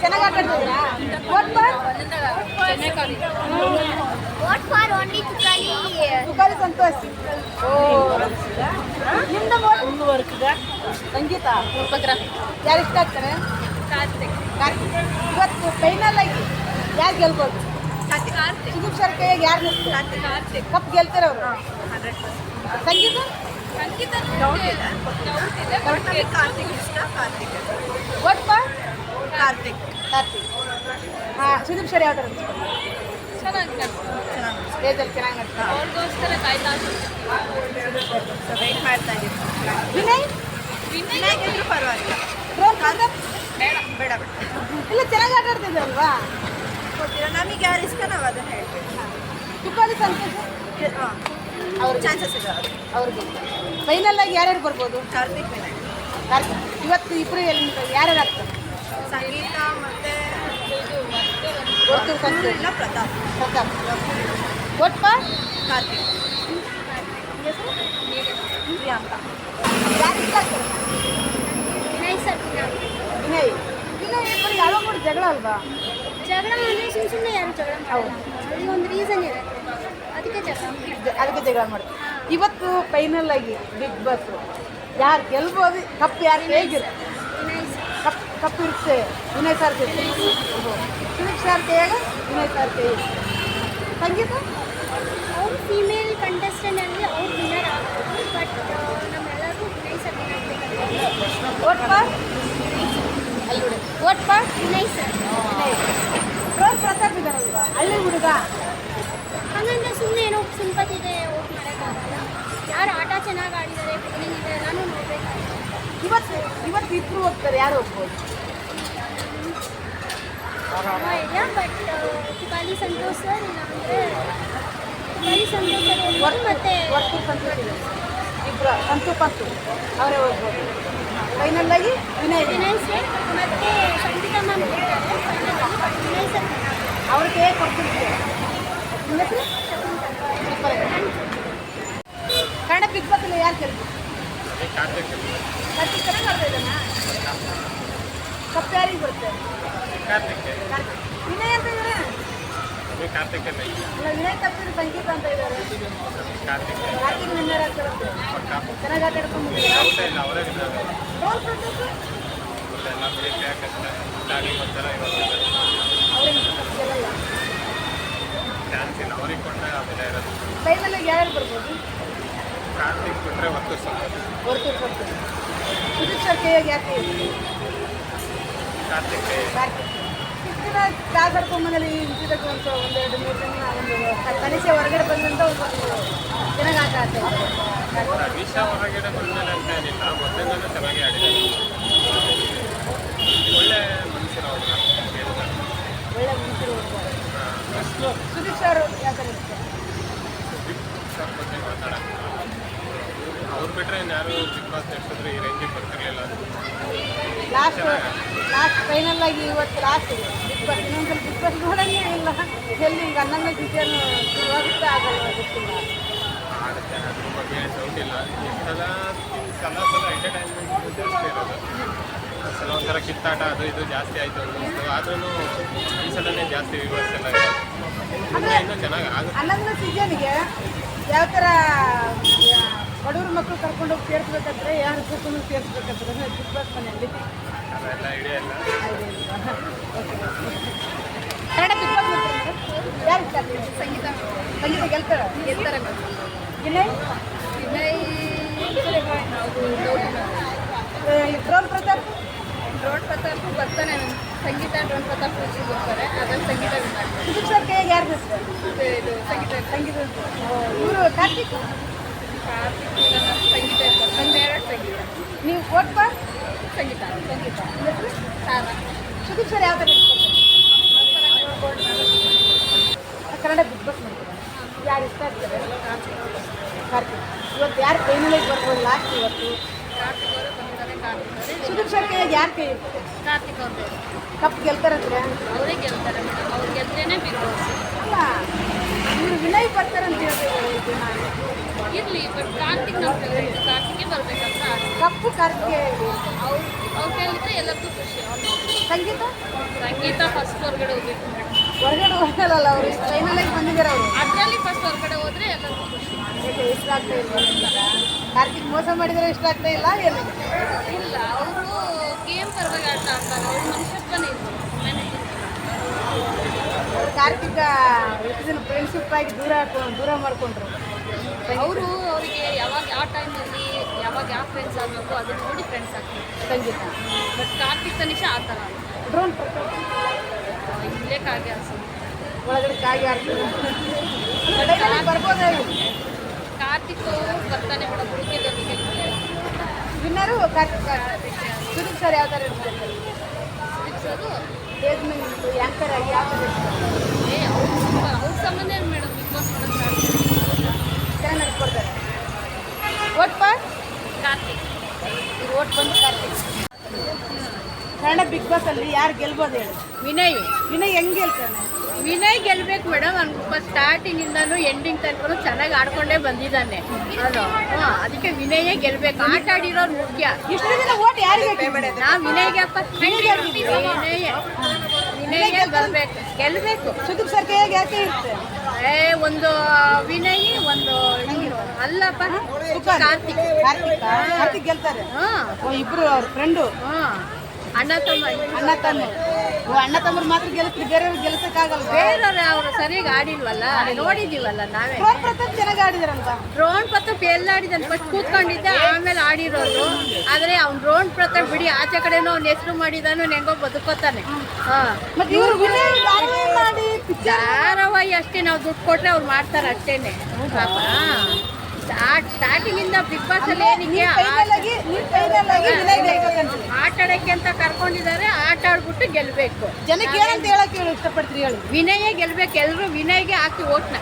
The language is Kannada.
ಚೆನ್ನಾಗಿ ಆಟಾಡ್ತಿದ್ರಾ what for only Tukali Tukali Santosh ಓ ನಿಮ್ದು ಒಂದು ವರ್ಕ್ಗ ಸಂಗೀತ ಯಾರು ಇಷ್ಟ ಆಗ್ತಾರೆ? ಕಾರ್ತಿಕ್. ಇವತ್ತು ಫೈನಲ್ ಆಗಿ ಯಾರು ಗೆಲ್ಬೋದು? ಸುದೀಪ್ ಸರ್ ಕೈಯಾಗ ಯಾರು ಕಾರ್ತಿಕ್. ಕಪ್ ಗೆಲ್ತಾರೆ ಅವರು? ಸಂಗೀತ? ಒಟ್ಟು ಕಾರ್ತಿಕ್ ಕಾರ್ತಿಕ್ ಹಾಂ ಸುದೀಪ್ ಸರ್ ಯಾವ ಥರ ಸ್ಟೇಜಲ್ಲಿ ಚೆನ್ನಾಗಿ ನಡ್ತಾರೆ ವೆಯ್ಟ್ ಮಾಡ್ತಾ ಇದ್ದೀವಿ. ವಿನಯ್? ವಿನಯ್ ಇದ್ರು ಪರವಾಗಿಲ್ಲ. ಬೇಡ ಬೇಡ ಬೇಡ. ಇಲ್ಲ ಚೆನ್ನಾಗಿ ಆಟ ಆಡ್ತಿದ್ದೆ ಅಲ್ವಾ? ಗೊತ್ತಿಲ್ಲ ನಮಗೆ ಯಾರು ಇಷ್ಟ ನಾವು ಅದನ್ನ ತುಕಾಲಿ ಸಂತೋಷ್? ಹಾಂ ಅವ್ರ ಚಾನ್ಸಸ್ ಇದೆ ಅವ್ರಿಗೆ. ಫೈನಲ್ ಆಗಿ ಯಾರ್ಯಾರು ಬರ್ಬೋದು? ಕಾರ್ತಿಕ್ ವಿನಾಯಕ್ ಕಾರ್ತಿಕ್ ಇವತ್ತು ಇಬ್ಬರು ಎಲ್ಲಿ ಯಾರ್ಯಾರು ಆಗ್ತಾರೆ? ಸಂಗೀತ ಮತ್ತೆ ಒಟ್ಟು ಗೊತ್ತು ಇಲ್ಲ ಪ್ರತಾಪ್. ಪ್ರತಾಪ್. ಒಟ್ಪ? ಕಾರ್ತಿಕ್. ಪ್ರಿಯಾಂಕಾ. ವಿನಯ್ ಸರ್ ವಿನಯ್. ವಿನಯ್. ಇಬ್ಬರು ಯಾವಾಗ ಜಗಳ ಅಲ್ವಾ? ಜಗಳ ಅಂದರೆ ಸುಮ್ಮನೆ ಸುಮ್ಮನೆ ಯಾರು ಜಗಳ ಮಾಡಲ್ಲ. ಅಲ್ಲಿ ಒಂದು ರೀಸನ್ ಇದೆ ಅದಕ್ಕೆ ಜಗಳ. ಅದಕ್ಕೆ ಜಗಳ ಮಾಡ್ತಾರೆ ಇವತ್ತು ಫೈನಲ್ ಆಗಿ ಬಿಗ್ ಬಾಸ್ ಯಾರು ಗೆಲ್ಬೋದು ಕಪ್ ಯಾರು ಹೇಗಿರುತ್ತೆ? ವಿನಯ್ ಕಪ್ ಕಪ್ ಇರುತ್ತೆ. ವಿನಯ್ ಸಾರ್. ಸುನೀಪ್ ಸರ್ ಕೈಯಾಗ ವಿನಯ್ ಸರ್ ಕೈ ಸಂಗೀತ? ಅವ್ರು ಫೀಮೇಲ್ ಕಂಟೆಸ್ಟೆಂಟಲ್ಲಿ ಅವ್ರು ವಿನ್ನರ್ ಆಗ್ಬೋದು ಬಟ್ ನಮ್ಮೆಲ್ಲರಿಗೂ ವಿನಯ್ ಸರ್ ವಿನ್ನರ್ ಓಟ್ ಪಾ ಅಲ್ಲಿ ಬಿಡು ಓಟ್ ಪಾ ವಿನಯ್ ಸರ್ ವಿನಯ್ ರೋಲ್ ಪ್ರತಾಪ್ ಇದಾರಲ್ವಾ ಹಳ್ಳಿ ಹುಡುಗ? ಹಂಗಂದ್ರೆ ಸುಮ್ಮನೆ ಏನೋ ಸಿಂಪತಿಗೆ ಓಟ್ ಮಾಡೋಕ್ಕಾಗಲ್ಲ ಯಾರು ಆಟ ಚೆನ್ನಾಗಿ ಆಡಿದ್ದಾರೆ ಫೀಲಿಂಗ್ ಇದೆ ನಾನು ನೋಡಬೇಕಾಗುತ್ತೆ. ಇವತ್ತು ಇವತ್ತು ಇಬ್ರು ಹೋಗ್ತಾರೆ ಯಾರು ಹೋಗ್ಬೋದು? ಇದೆಯಾ ಬಟ್ ತುಕಾಲಿ ಸಂತೋಷ್ ಸರ್ ಇಲ್ಲಾಂದರೆ ತುಕಾಲಿ ಸಂತೋಷ್ ಸರ್ ಹೋಗ್ಬೋದು ಮತ್ತೆ ವರ್ಕು ಸಂತೋಷ ಇಬ್ಬರು ಸಂತು ಪಂತು ಅವರೇ ಹೋಗ್ಬೋದು. ಫೈನಲ್ ಆಗಿ ವಿನಯ್. ವಿನಯ್ ಸರ್ ಮತ್ತೆ ಸಂಗೀತ ಮ್ಯಾಮ್ ಹೋಗ್ತಾರೆ ಫೈನಲ್ ವಿನಯ್ ಸರ್ ಅವ್ರ ಕೈ ಕೊಡ್ತಿರ್ತೀವಿ ನಿಮ್ಮ ಹೆಸರು ಸೂಪರ್ ಕನ್ನಡ ಬಿಗ್ ಬಾಸ್ ಅಲ್ಲಿ ಯಾರು ಗೆಲ್ಬೇಕು ಕಾರ್ತಿಕ್ ಚೆನ್ನಾಗಿ ಆಡ್ತಾ ಇದ್ದಾನಾ ಕಪ್ ಯಾರಿಗೆ ಕಾರ್ತಿಕ್. ವಿನಯ್ ಅಂತ ಇದ್ದಾರೆ ಅಲ್ಲ ವಿನಯ್ ತಪ್ಪಿದ್ರೆ ಸಂಗೀತ ಅಂತ ಇದ್ದಾರೆ ಕಾರ್ತಿಕ್ ವಿನ್ನರ್ ಆಗ್ತಾರಂತೆ ಚೆನ್ನಾಗಿ ಆಟ ಆಡ್ಕೊಂಡು ಆಗಿ ಯಾರು ಬರ್ಬೋದು? ಕಾರ್ತಿಕ್ ಬಿಟ್ರೆ ಹೊತ್ತು ಹೊರತೂರು ಕೊಡ್ತೀನಿ ಸುದೀಪ್ ಸರ್ ಕೈಯಾಗ ಯಾಕೆ ಕಾರ್ತಿಕ್ ಕಾರ್ತಿಕ್ ಇಷ್ಟು ದಿನ ಕ್ಲಾಸ್ ಆಡ್ಕೊಂಬಂದಲ್ಲಿ ಒಂದು ಒಂದೆರಡು ಮೂರು ದಿನ ಒಂದು ಕನಿಷ್ಠ ಹೊರಗಡೆ ಬಂದಂತ ಒಂದು ಚೆನ್ನಾಗಿ ಆಟ ಆಡ್ತಾರೆ ರವೀಶ ಹೊರಗಡೆ ಬಂದ್ಮೇಲೆ ಅಂತ ಏನಿಲ್ಲ. ಮೊದಲಿಂದಲೂ ಚೆನ್ನಾಗಿ ಆಡಿದ್ದಾರೆ. ಒಳ್ಳೆ ಮನುಷ್ಯರು ಅವರು ಹೇಳ್ತಾರೆ ಒಳ್ಳೆ ಮನುಷ್ಯರು ಮಾತಾಡೋಣ ಅವ್ರು ಬಿಟ್ಟರೆ ಯಾರು ಬಿಗ್ ಬಾಸ್ ನಡೆಸಿದ್ರೆ ಈ ರೇಂಜಿಗೆ ಬರ್ತಿರ್ಲಿಲ್ಲ ಲಾಸ್ಟ್ ಲಾಸ್ಟ್ ಫೈನಲ್ ಆಗಿ ಇವತ್ತು ಲಾಸ್ಟ್ ಬಿಗ್ ಬಾಸ್ ಇನ್ನೊಂದ್ಸಲ ಬಿಗ್ ಬಾಸ್ ನೋಡಂಗೆ ಇಲ್ಲ. ಎಲ್ಲಿ ಈಗ ಹನ್ನೊಂದನೇ ಸೀಸನ್ ಶುರುವಾಗುತ್ತೆ ಆಗಲ್ಲ ಗೊತ್ತಿಲ್ಲ ಆಡುತ್ತೆ ಅದ್ರ ಬಗ್ಗೆ ಡೌಟ್ ಇಲ್ಲ. ಈ ಸಲ ಸಲ ಸಲ ಎಂಟರ್ಟೈನ್ಮೆಂಟ್ ಜಾಸ್ತಿ ಇರೋದು. ಒಂಥರ ಕಿತ್ತಾಟ ಅದು ಇದು ಜಾಸ್ತಿ ಆಯಿತು ಅನ್ನಿಸ್ತು ಆದ್ರೂ ಈ ಸಲನೇ ಜಾಸ್ತಿ ವ್ಯೂವರ್ಸ್ ಎಲ್ಲ ಇದೆ ಇನ್ನೂ ಚೆನ್ನಾಗಿ ಆಗುತ್ತೆ. ಹನ್ನೊಂದನೇ ಸೀಸನ್ಗೆ ಯಾವ ಥರ ಬಡವ್ರ ಮಕ್ಕಳು ಕರ್ಕೊಂಡು ಹೋಗಿ ಸೇರಿಸ್ಬೇಕಂದ್ರೆ ಯಾರು ಕರ್ಕೊಂಡು ಹೋಗಿ ಸೇರಿಸ್ಬೇಕಂದ್ರೆ ಬಿಗ್ ಬಾಸ್ ಮನೆಯಲ್ಲಿ. ಅವೆಲ್ಲ ಐಡಿಯಾ ಇಲ್ಲ. ಕನ್ನಡ ಬಿಗ್ ಬಾಸ್ ನೋಡ್ತಾರೆ ಯಾರು ಇಷ್ಟ ಆಗ್ತದೆ ಸಂಗೀತ. ಸಂಗೀತ ಗೆಲ್ತಾರೆ? ಗೆಲ್ತಾರೆ ವಿನಯ್? ಡ್ರೋನ್ ಪ್ರತಾಪ್ ಡ್ರೋನ್ ಪ್ರತಾಪ್ ಬರ್ತಾನೆ ಸಂಗೀತ ಡ್ರೋನ್ ಪ್ರತಾಪ್ ಬರ್ತಾರೆ ಅದ್ರಲ್ಲಿ ಸಂಗೀತ. ಸುದೀಪ್ ಸರ್ ಕೈಯಾಗ ಯಾರು ಗೆಲ್ತಾರೆ ಇದು ಸಂಗೀತ ಸಂಗೀತ ಇವರು ಕಾರ್ತಿಕ್? ಕಾರ್ತಿಕ್ ಸಂಗೀತ ಇರ್ತಾರೆ ಎರಡು ಸಂಗೀತ. ನೀವು ಓಟ್ ಬಾ ಸಂಗೀತ. ಸಂಗೀತ. ಸಾರ. ಸುದೀಪ್ ಸರ್ ಯಾವ ಥರ ಕನ್ನಡ ಬಿಗ್ ಬಾಸ್ ಮಾಡ್ತಾರೆ. ಯಾರು ಇಷ್ಟ ಆಗ್ತಾರೆ? ಕಾರ್ತಿಕ್. ಇವತ್ತು ಯಾರು ಫೈನಲೈಸ್ ಬರ್ಬೋದು? ಲಾಸ್ಟ್ ಇವತ್ತು? ಕಾರ್ತಿಕ್ ಅವರು ಸುದೀಕ್ಷಕ್ಕೆ ಯಾರು ಕೈ ಕಾರ್ತಿಕ್ ಅವ್ರದ್ದು ಕಪ್ ಗೆಲ್ತಾರಂದ್ರೆ ಅವರೇ ಗೆಲ್ತಾರೆ ಮೇಡಮ್. ಅವ್ರು ಗೆಲ್ತೇನೆ ಬಿಗ್ ಅಲ್ಲ ಇವರು ವಿನಯ್ ಬರ್ತಾರಂತ ಹೇಳ್ತೀವಿ ಇರಲಿ ಬಟ್ ಕಾರ್ತಿಕ್ ನಮ್ಮ ಫೇವ್ರೇಟ್ ಕಾರ್ತಿಕೇ ಬರಬೇಕಂತ ಕಪ್ಪು ಕಾರ್ತಿಕೆ ಅವ್ರು ಅವ್ರು ಕೇಳಿದ್ರೆ ಎಲ್ಲರಿಗೂ ಖುಷಿ. ಸಂಗೀತ? ಸಂಗೀತ ಫಸ್ಟ್ ಹೊರಗಡೆ ಹೋಗ್ಬೇಕು ಹೊರಗಡೆ ಹೋಗಲ್ಲ ಅವರು? ಫೈನಲಾಗಿ ಬಂದಿದ್ದಾರೆ ಅವರು. ಅದರಲ್ಲಿ ಫಸ್ಟ್ ಹೊರಗಡೆ ಹೋದ್ರೆ ಎಲ್ಲರಿಗೂ ಖುಷಿ. ಇಷ್ಟ ಆಗ್ತಾ ಇರ್ಬೋದು ಕಾರ್ತಿಕ್ ಮೋಸ ಮಾಡಿದರೆ ಇಷ್ಟ ಆಗ್ತಾ ಇಲ್ಲ ಏನು? ಇಲ್ಲ ಅವರು ಗೇಮ್ ಪರವಾಗಿ ಆಟ ಆಡ್ತಾರೆ ಅವ್ರ ಮನುಷ್ಯತ್ವನೇ ಇದೆ ಕಾರ್ತಿಕ ಎಷ್ಟು ದಿನ ಫ್ರೆಂಡ್ಶಿಪ್ ಆಗಿ ದೂರ ದೂರ ಮಾಡ್ಕೊಂಡ್ರು. ಅವರು ಅವರಿಗೆ ಯಾವಾಗ ಯಾವ ಟೈಮಲ್ಲಿ ಯಾವಾಗ ಯಾವ ಫ್ರೆಂಡ್ಸ್ ಆಗಬೇಕು ಅದನ್ನ ನೋಡಿ ಫ್ರೆಂಡ್ಸ್ ಆಗ್ತಾರೆ. ಸಂಗೀತ. ಬಟ್ ಕಾರ್ತಿಕ್ ತನಿಷ ಆ ಥರ ಡ್ರೋನ್ ಇಲ್ಲೇ ಕಾಗೆ ಅನ್ಸುತ್ತೆ ಒಳಗಡೆ ಕಾಗೆ ಆಗ್ತದೆ ಡೈಲಾಗ್ ಬರ್ಬೋದಾ ಕಾರ್ತಿಕ್ ಬರ್ತಾನೆ ಮೇಡಮ್ ಹುಡುಕಿದವರಿಗೆ ವಿನ್ನರು ಸುದೀಪ್ ಸರ್ ಯಾವ ಥರ ಇರ್ತಾರೆ? ಆ್ಯಂಕರ್ ಆಗಿ ಯಾವ ಥರ ಇರ್ತಾರೆ? ಏ ಅವ್ರ ಅವ್ರ ಸಂಬಂಧ ಮೇಡಮ್ ಬಿಗ್ ಬಾಸ್ ನೋಡೋದು ಚೆನ್ನಾಗಿ ನಡ್ಕೊಡ್ತಾರೆ ಓಟ್ ಪಾ ಕಾರ್ತಿಕ್. ಇದು ಓಟ್ ಬಂದು ಕಾರ್ತಿಕ್. ಕನ್ನಡ ಬಿಗ್ ಬಾಸ್ ಅಲ್ಲಿ ಯಾರು ಗೆಲ್ಬೋದು ಹೇಳಿ? ವಿನಯ್. ವಿನಯ್ ಹೆಂಗ್ ಗೆಲ್ತಾನೆ? ವಿನಯ್ ಗೆಲ್ಬೇಕು ಮೇಡಮ್ ಅವ್ನು ಸ್ಟಾರ್ಟಿಂಗ್ ಇಂದಾನು ಎಂಡಿಂಗ್ ತನಕ ಚೆನ್ನಾಗಿ ಆಡ್ಕೊಂಡೇ ಬಂದಿದ್ದಾನೆ. ಅದು. ಹಾ, ಅದಕ್ಕೆ ವಿನಯೇ ಗೆಲ್ಬೇಕು. ಆಟ ಆಡಿರೋರು ಮುಖ್ಯ. ಇಷ್ಟು ದಿನ ಓಟ್ ಯಾರಿಗೆ ನಾ ವಿನಯ್ಗೆ ಅಪ್ಪ ವಿನಯೇ ವಿನಯ್ಗೆ. ಬರ್ಬೇಕು. ಗೆಲ್ಬೇಕು. ಸುದೀಪ್ ಸರ್ ಕೈಯಾಗ ಯಾಕೆ ಇರುತ್ತೆ ಏ ಒಂದು ವಿನಯ್ ಒಂದು ಇವ್ನು. ಅಲ್ಲಪ್ಪ. ಕಾರ್ತಿಕ್. ಕಾರ್ತಿಕ್ ಕಾರ್ತಿಕ್ ಗೆಲ್ತಾರೆ. ಹಾ. ಓ ಇಬ್ರು ಅವ್ರ ಫ್ರೆಂಡು ಹಾ. ಅಣ್ಣ ತಮ್ಮ. ಅಣ್ಣ ತಮ್ಮ. ಅಣ್ಣ ತಮ್ಮರು ಮಾತ್ರ ಗೆಲ್ತಾರೆ ಬೇರೆಯವ್ರು ಗೆಲ್ಸಕ್ಕಾಗಲ್ಲ ಬೇರೆಯವ್ರು ಅವರು ಸರಿಯಾಗಿ ಆಡಿಲ್ವಲ್ಲ? ನೋಡಿದೀವಲ್ಲ ನಾವೇ? ಡ್ರೋನ್ ಪ್ರತಾಪ್ ಚೆನ್ನಾಗಿ ಆಡಿದ್ರಂತ? ಡ್ರೋನ್ ಪ್ರತಾಪ್ ಎಲ್ಲ ಆಡಿದಾನೆ ಫಸ್ಟ್ ಕೂತ್ಕೊಂಡಿದ್ದೆ ಆಮೇಲೆ ಆಡಿರೋದು ಆದ್ರೆ ಅವ್ನು ಡ್ರೋನ್ ಪ್ರತಾಪ್ ಬಿಡಿ ಆಚೆ ಕಡೆನೂ ಅವ್ನ ಹೆಸರು ಮಾಡಿದಾನು ಹೆಂಗೋ ಬದುಕೋತಾನೆ ಧಾರಾವಾಹಿ ಅಷ್ಟೇ ನಾವು ದುಡ್ಡು ಕೊಟ್ರೆ ಅವ್ರು ಮಾಡ್ತಾರೆ ಅಷ್ಟೇನೆ. ಸ್ಟಾರ್ಟಿಂಗ್ ಬಿಗ್ ಬಾಸ್ ಅಲ್ಲಿ ಏನಿಗೆ ಫೈನಲ್ ಆಗಿ ನೀವು ಫೈನಲ್ ಆಗಿ ವಿನಯ್ ಗೆಲ್ಬೇಕಂತ ಆಟ ಆಡಕ್ಕೆ ಅಂತ ಕರ್ಕೊಂಡಿದ್ದಾರೆ ಆಟ ಆಡ್ಬಿಟ್ಟು ಗೆಲ್ಬೇಕು. ಜನಕ್ಕೆ ಏನಂತ ಹೇಳಕ್ ಹೇಳಿ ಇಷ್ಟಪಡ್ತೀರಿ ಹೇಳಿ. ವಿನಯೇ ಗೆಲ್ಬೇಕು ಎಲ್ರು ವಿನಯ್ಗೆ ಹಾಕಿ ಓಟ್ನ.